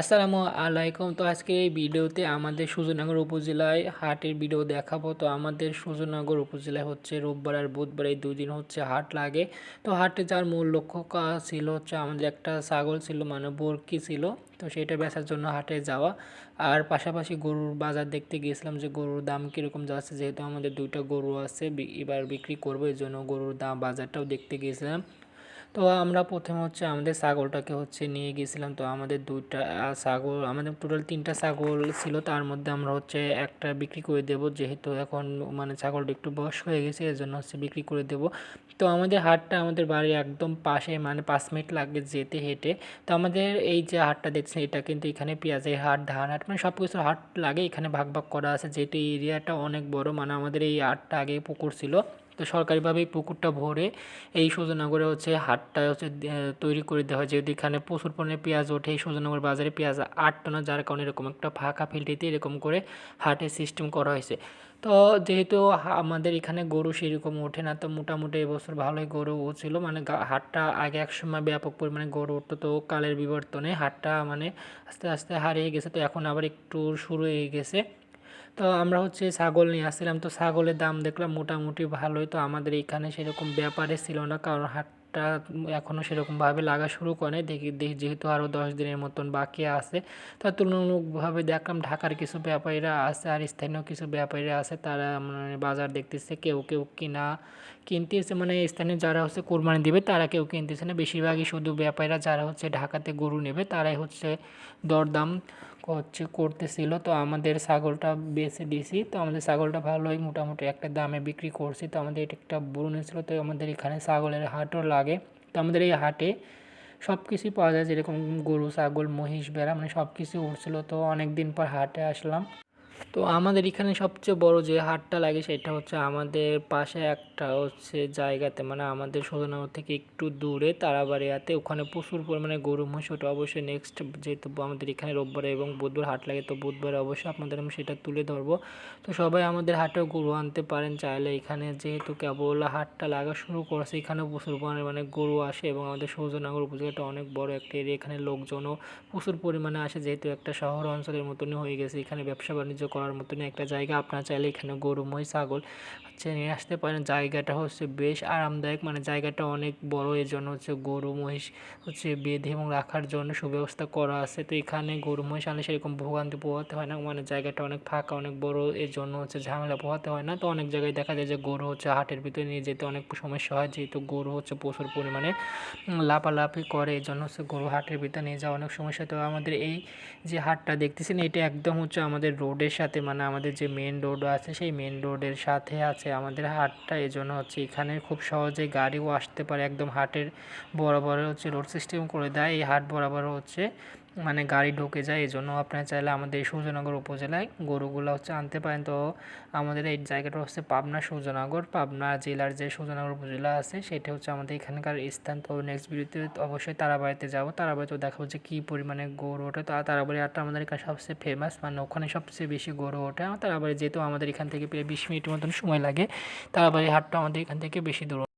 আসসালামু আলাইকুম। তো আজকে এই ভিডিওতে আমাদের সুজনগর উপজেলায় হাটের ভিডিও দেখাবো। তো আমাদের সুজনগর উপজেলায় হচ্ছে রোববার আর বুধবার এই দুই দিন হচ্ছে হাট লাগে। তো হাটে যার মূল লক্ষ্য ছিল হচ্ছে আমাদের একটা ছাগল ছিল মানে বরকি ছিল। তো সেটা বেচার জন্য হাটে যাওয়া। আর পাশাপাশি গরুর বাজার দেখতে গিয়েছিলাম যে গরুর দাম কীরকম যাচ্ছে, যেহেতু আমাদের দুইটা গরু আছে এবার বিক্রি করব এই জন্য গরুর দাম বাজারটাও দেখতে গিয়েছিলাম। তো আমরা প্রথমে হচ্ছে আমাদের ছাগলটাকে হচ্ছে নিয়ে গিয়েছিলাম। তো আমাদের দুইটা ছাগল, আমাদের টোটাল তিনটা ছাগল ছিল। তার মধ্যে আমরা হচ্ছে একটা বিক্রি করে দেব। যেহেতু এখন মানে ছাগলটা একটু বয়স হয়ে গেছে এর জন্য হচ্ছে বিক্রি করে দেব। তো আমাদের হাটটা আমাদের বাড়ির একদম পাশে মানে পাঁচ মিনিট লাগে যেতে হেঁটে। তো আমাদের এই যে হাটটা দেখছেন, এটা কিন্তু এখানে পেঁয়াজের হাট, ধান হাট মানে সব কিছু হাট লাগে। এখানে ভাগ ভাগ করা আছে। যেহেতু এরিয়াটা অনেক বড় মানে আমাদের এই হাটটা আগে পুকুর ছিল। তো সরকারিভাবে পুকুরটা ভরে এই সুজনগরে হচ্ছে হাটটা হচ্ছে তৈরি করে দেওয়া হয়। যেহেতু এখানে প্রচুর পরিমাণে পেঁয়াজ ওঠে, এই সুজনগর বাজারে পেঁয়াজ আটটা না যার কারণে এরকম একটা ফাঁকা ফিল্ডিতে এরকম করে হাটের সিস্টেম করা হয়েছে। তো যেহেতু আমাদের এখানে গরু সেরকম ওঠে না, তো মোটামুটি এবছর ভালোই গরু ছিল মানে হাটটা আগে এক সময় ব্যাপক পরিমাণে গরু উঠতো, তো কালের বিবর্তনে হাটটা মানে আস্তে আস্তে হারিয়ে গেছে। তো এখন আবার একটু শুরু হয়ে গেছে। তো আমরা হচ্ছে ছাগল নিয়ে আসছিলাম। তো ছাগলের দাম দেখলাম মোটামুটি ভালোই। তো আমাদের এখানে সেরকম ব্যাপারে ছিল না। কারণ হাটটা এখনও সেরকমভাবে লাগা শুরু করে দেখি দেখি যেহেতু আরও দশ দিনের মতন বাকি আছে। তার তুলনামূলকভাবে দেখলাম ঢাকার কিছু ব্যাপারীরা আছে আর স্থানীয় কিছু ব্যাপারীরা আছে। তারা মানে বাজার দেখতেছে কেউ কেউ কিনা কিনতেছে। মানে স্থানীয় যারা হচ্ছে কোরবানি দিবে, তারা কেউ কিনতেছে না। বেশিরভাগই শুধু ব্যাপারীরা যারা হচ্ছে ঢাকাতে গরু নেবে, তারাই হচ্ছে দরদাম হচ্ছে করতেছিল। তো আমাদের ছাগলটা বেছে দিয়েছি তো আমাদের ছাগলটা ভালোই মোটামুটি একটা দামে বিক্রি করছি। তো আমাদের এটা একটা বরুণে ছিল তো আমাদের এখানে ছাগলের হাটও লাগে। তো আমাদের এই হাটে সব কিছুই পাওয়া যায়। যেরকম গরু, ছাগল, মহিষ, ভেড়া মানে সব কিছু উঠছিল। তো অনেক দিন পর হাটে আসলাম। তো আমাদের এখানে সবচেয়ে বড় যে হাটটা লাগে সেটা হচ্ছে আমাদের পাশে একটা হচ্ছে জায়গাতে মানে আমাদের সদনগর থেকে একটু দূরে তারাবাড়িয়াতে। ওখানে প্রচুর পরিমাণে গরু, মহিষ, ওটা অবশ্যই নেক্সট যেহেতু আমাদের এখানে রোববার এবং বুধবার হাট লাগে, তো বুধবারে অবশ্যই আপনাদের আমি সেটা তুলে ধরবো। তো সবাই আমাদের হাটেও গরু আনতে পারেন চাইলে। এখানে যেহেতু কেবল হাটটা লাগা শুরু করেছে, এখানেও প্রচুর পরিমাণে গরু আসে এবং আমাদের সৌজনগর উপজেলাটা অনেক বড় একটা এরিয়া এখানে লোকজনও প্রচুর পরিমাণে আসে। যেহেতু একটা শহর অঞ্চলের মতনই হয়ে গেছে, এখানে ব্যবসা বাণিজ্য করার মতন একটা জায়গা। আপনারা চাইলে এখানে গরু মই ছাগল হচ্ছে নিয়ে আসতে পারেন। জায়গাটা হচ্ছে বেশ আরামদায়ক। মানে জায়গাটা অনেক বড়। এর জন্য হচ্ছে গরু, মহিষ হচ্ছে বেঁধে এবং রাখার জন্য সুব্যবস্থা করা আছে। তো এখানে গরু, মহিষ আনলে সেরকম ভোগান্তি পোহাতে হয় না। মানে জায়গাটা অনেক ফাঁকা, অনেক বড়। এর জন্য হচ্ছে ঝামেলা পোহাতে হয় না। তো অনেক জায়গায় দেখা যায় যে গরু হচ্ছে হাটের ভিতরে নিয়ে যেতে অনেক সমস্যা হয়। যেহেতু গরু হচ্ছে প্রচুর পরিমাণে লাফালাফি করে। এই জন্য হচ্ছে গরু হাটের ভিতরে নিয়ে যাওয়া অনেক সমস্যা। তো আমাদের এই যে হাটটা দেখতেছেন, এটা একদম হচ্ছে আমাদের রোডের সাথে মানে আমাদের যে মেন রোড আছে, সেই মেন রোডের সাথে আছে। আমাদের হাটটা এই জন্য হচ্ছে এখানে খুব সহজে গাড়িও আসতে পারে, একদম হাটের বরাবর হচ্ছে রোড সিস্টেম করে দেয়। এই হাট বরাবর হচ্ছে মানে গাড়ি ঢুকে যায়, এই জন্য আপনারা চাইলে আমাদের এই সূর্যনগর উপজেলায় গরুগুলো হচ্ছে আনতে পারেন। তো আমাদের এই জায়গাটা হচ্ছে পাবনা সূর্যনগর। পাবনা জেলার যে সূর্যনগর উপজেলা আছে, সেটা হচ্ছে আমাদের এখানকার স্থান। তো নেক্সট ভিডিওতে অবশ্যই তারাবাড়িতে যাব। তারাবাড়িতে দেখাবো যে কী পরিমাণে গরু ওঠে। তো তারাবাড়ি হাটটা আমাদের এখানে সবচেয়ে ফেমাস মানে ওখানে সবচেয়ে বেশি গরু ওঠে। তারাবাড়ি যেহেতু আমাদের এখান থেকে প্রায় বিশ মিনিটের মতন সময় লাগে, তারাবাড়ি হাটটা আমাদের এখান থেকে বেশি দূর।